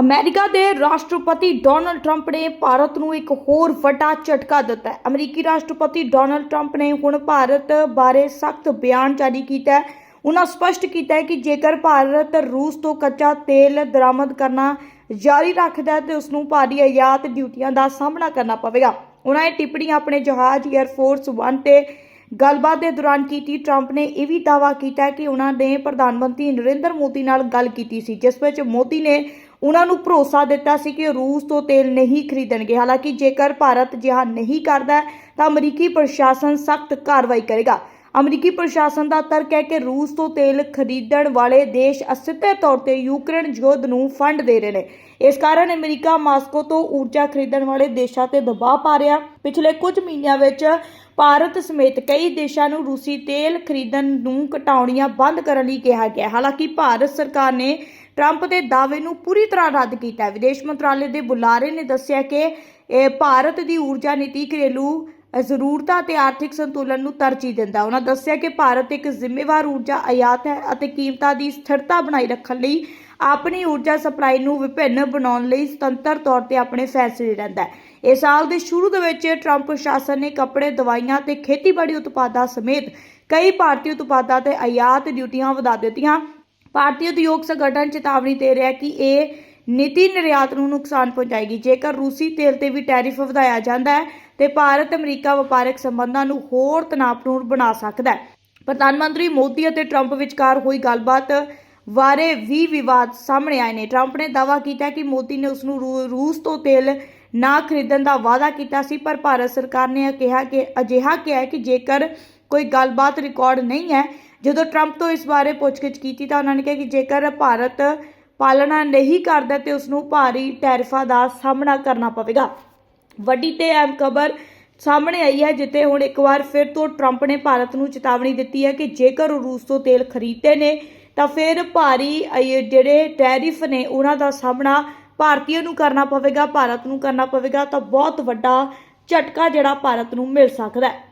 America ਦੇ ਰਾਸ਼ਟਰਪਤੀ Donald Trump ਨੇ ਭਾਰਤ ਨੂੰ ਇੱਕ ਹੋਰ ਵੱਡਾ ਝਟਕਾ ਦਿੱਤਾ ਹੈ। ਅਮਰੀਕੀ ਰਾਸ਼ਟਰਪਤੀ ਡੋਨਲਡ ਟਰੰਪ ਨੇ ਹੁਣ ਭਾਰਤ ਬਾਰੇ ਸਖਤ ਬਿਆਨ ਜਾਰੀ ਕੀਤਾ ਹੈ। ਉਹਨਾਂ ਸਪਸ਼ਟ ਕੀਤਾ ਹੈ ਕਿ ਜੇਕਰ ਭਾਰਤ ਰੂਸ ਤੋਂ ਕੱਚਾ ਤੇਲ ਦਰਾਮਦ ਕਰਨਾ ਜਾਰੀ ਰੱਖਦਾ ਹੈ, ਤੇ ਉਸ ਨੂੰ ਭਾਰੀ ਆਯਾਤ ਡਿਊਟੀਆਂ ਦਾ ਸਾਹਮਣਾ ਕਰਨਾ ਪਵੇਗਾ। ਉਹਨਾਂ ਇਹ ਟਿੱਪਣੀ ਆਪਣੇ ਜਹਾਜ਼ 에ਅਰ ਫੋਰਸ 1 ਤੇ ਗੱਲਬਾਤ ਦੇ ਦੌਰਾਨ ਕੀਤੀ ਟਰੰਪ ਨੇ ਇਹ ਵੀ ਦਾਅਵਾ ਕੀਤਾ ਕਿ ਉਹਨਾਂ ਨੇ ਪ੍ਰਧਾਨ ਮੰਤਰੀ ਨਰਿੰਦਰ ਮੋਦੀ ਨਾਲ ਗੱਲ ਕੀਤੀ ਸੀ, ਜਿਸ ਵਿੱਚ ਮੋਦੀ ਨੇ ਉਹਨਾਂ ਨੂੰ ਭਰੋਸਾ ਦਿੱਤਾ ਸੀ ਕਿ ਰੂਸ ਤੋਂ ਤੇਲ ਨਹੀਂ ਖਰੀਦਣਗੇ। ਹਾਲਾਂਕਿ ਜੇਕਰ ਭਾਰਤ ਜਿਹਾ ਨਹੀਂ ਕਰਦਾ, ਤਾਂ ਅਮਰੀਕੀ ਪ੍ਰਸ਼ਾਸਨ ਸਖਤ ਕਾਰਵਾਈ ਕਰੇਗਾ। ਅਮਰੀਕੀ ਪ੍ਰਸ਼ਾਸਨ ਦਾ ਤਰਕ ਹੈ ਕਿ ਰੂਸ ਤੋਂ ਤੇਲ ਖਰੀਦਣ ਵਾਲੇ ਦੇਸ਼ ਅਸਿੱਧੇ ਤੌਰ ਤੇ ਯੂਕਰੇਨ ਯੁੱਧ ਨੂੰ ਫੰਡ ਦੇ ਰਹੇ ਨੇ। ਇਸ ਕਾਰਨ ਅਮਰੀਕਾ ਮਾਸਕੋ ਤੋਂ ਊਰਜਾ ਖਰੀਦਣ ਵਾਲੇ ਦੇਸ਼ਾਂ ਤੇ ਦਬਾਅ ਪਾ ਰਿਹਾ। ਪਿਛਲੇ ਕੁਝ ਮਹੀਨਿਆਂ ਵਿੱਚ ਭਾਰਤ ਸਮੇਤ ਕਈ ਦੇਸ਼ਾਂ ਨੂੰ ਰੂਸੀ ਤੇਲ ਖਰੀਦਣ ਨੂੰ ਘਟਾਉਣੀਆਂ ਬੰਦ ਕਰਨ ਲਈ ਕਿਹਾ ਗਿਆ ਹਾਲਾਂਕਿ ਭਾਰਤ ਸਰਕਾਰ ਨੇ ਟਰੰਪ ਦੇ ਦਾਅਵੇ ਨੂੰ ਪੂਰੀ ਤਰ੍ਹਾਂ ਰੱਦ ਕੀਤਾ ਵਿਦੇਸ਼ ਮੰਤਰਾਲੇ ਦੇ ਬੁਲਾਰੇ ਨੇ ਦੱਸਿਆ ਕਿ ਭਾਰਤ ਦੀ ਊਰਜਾ ਨੀਤੀ ਘਰੇਲੂ ਜ਼ਰੂਰਤਾਂ ਅਤੇ ਆਰਥਿਕ ਸੰਤੁਲਨ ਨੂੰ ਤਰਜੀਹ ਦਿੰਦਾ। ਉਹਨਾਂ ਦੱਸਿਆ ਕਿ ਭਾਰਤ ਇੱਕ ਜ਼ਿੰਮੇਵਾਰ ਊਰਜਾ ਆਯਾਤ ਹੈ ਅਤੇ ਕੀਮਤਾਂ ਦੀ ਸਥਿਰਤਾ ਬਣਾਈ ਰੱਖਣ ਲਈ ਆਪਣੀ ਊਰਜਾ ਸਪਲਾਈ ਨੂੰ ਵਿਭਿੰਨ ਬਣਾਉਣ ਲਈ ਸੁਤੰਤਰ ਤੌਰ ਤੇ ਆਪਣੇ ਫੈਸਲੇ ਲੈਂਦਾ ਹੈ। ਇਸ ਸਾਲ ਦੇ ਸ਼ੁਰੂ ਦੇ ਵਿੱਚ ਟਰੰਪ ਪ੍ਰਸ਼ਾਸਨ ਨੇ ਕੱਪੜੇ, ਦਵਾਈਆਂ ਤੇ ਖੇਤੀਬਾੜੀ ਉਤਪਾਦਾਂ ਸਮੇਤ ਕਈ ਭਾਰਤੀ ਉਤਪਾਦਾਂ ਤੇ ਆਯਾਤ ਡਿਊਟੀਆਂ ਵਧਾ ਦਿੱਤੀਆਂ। ਭਾਰਤੀ ਉਦਯੋਗ ਸੰਗਠਨ ਚੇਤਾਵਨੀ ਦੇ ਰਿਹਾ ਕਿ ਇਹ ਨੀਤੀ ਨਿਰਯਾਤ ਨੂੰ ਨੁਕਸਾਨ ਪਹੁੰਚਾਏਗੀ। ਜੇਕਰ ਰੂਸੀ ਤੇਲ ਤੇ ਵੀ ਟੈਰਿਫ ਵਧਾਇਆ ਜਾਂਦਾ ਹੈ ਤੇ ਭਾਰਤ ਅਮਰੀਕਾ ਵਪਾਰਕ ਸੰਬੰਧਾਂ ਨੂੰ ਹੋਰ ਤਣਾਅਪੂਰਨ ਬਣਾ ਸਕਦਾ ਹੈ। ਪ੍ਰਧਾਨ ਮੰਤਰੀ ਮੋਦੀ ਅਤੇ ਟਰੰਪ ਵਿਚਕਾਰ ਹੋਈ ਗੱਲਬਾਤ ਬਾਰੇ ਵੀ ਵਿਵਾਦ ਸਾਹਮਣੇ ਆਏ ਨੇ। ਟਰੰਪ ਨੇ ਦਾਅਵਾ ਕੀਤਾ ਕਿ ਮੋਦੀ ਨੇ ਉਸ ਨੂੰ ਰੂ- ਰੂਸ ਤੋਂ ਤੇਲ ਨਾ ਖਰੀਦਣ ਦਾ ਵਾਅਦਾ ਕੀਤਾ ਸੀ, ਪਰ ਭਾਰਤ ਸਰਕਾਰ ਨੇ ਕਿਹਾ ਕਿ, ਅਜਿਹਾ ਕਿਹਾ ਕਿ ਜੇਕਰ ਕੋਈ ਗੱਲਬਾਤ ਰਿਕਾਰਡ ਨਹੀਂ ਹੈ, ਜਦੋਂ ਟਰੰਪ ਤੋਂ ਇਸ ਬਾਰੇ ਪੁੱਛਗਿੱਛ ਕੀਤੀ ਤਾਂ ਉਹਨਾਂ ਨੇ ਕਿਹਾ ਕਿ ਜੇਕਰ ਭਾਰਤ ਪਾਲਣਾ ਨਹੀਂ ਕਰਦਾ ਤੇ ਉਸ ਨੂੰ ਭਾਰੀ ਟੈਰਿਫਾਂ ਦਾ ਸਾਹਮਣਾ ਕਰਨਾ ਪਵੇਗਾ। ਵੱਡੀ ਤੇ ਅਹਿਮ ਖਬਰ ਸਾਹਮਣੇ ਆਈ ਹੈ, ਜਿੱਥੇ ਹੁਣ ਇੱਕ ਵਾਰ ਫਿਰ ਤੋਂ ਟਰੰਪ ਨੇ ਭਾਰਤ ਨੂੰ ਚੇਤਾਵਨੀ ਦਿੱਤੀ ਹੈ ਕਿ ਜੇਕਰ ਉਹ ਰੂਸ ਤੋਂ ਤੇਲ ਖਰੀਦਦੇ ਨੇ, ਤਾਂ ਫਿਰ ਭਾਰੀ ਜਿਹੜੇ ਟੈਰਿਫ ਨੇ, ਉਹਨਾਂ ਦਾ ਸਾਹਮਣਾ ਭਾਰਤੀਆਂ ਨੂੰ ਕਰਨਾ ਪਵੇਗਾ, ਭਾਰਤ ਨੂੰ ਕਰਨਾ ਪਵੇਗਾ, ਤਾਂ ਬਹੁਤ ਵੱਡਾ ਝਟਕਾ ਜਿਹੜਾ ਭਾਰਤ ਨੂੰ ਮਿਲ ਸਕਦਾ ਹੈ।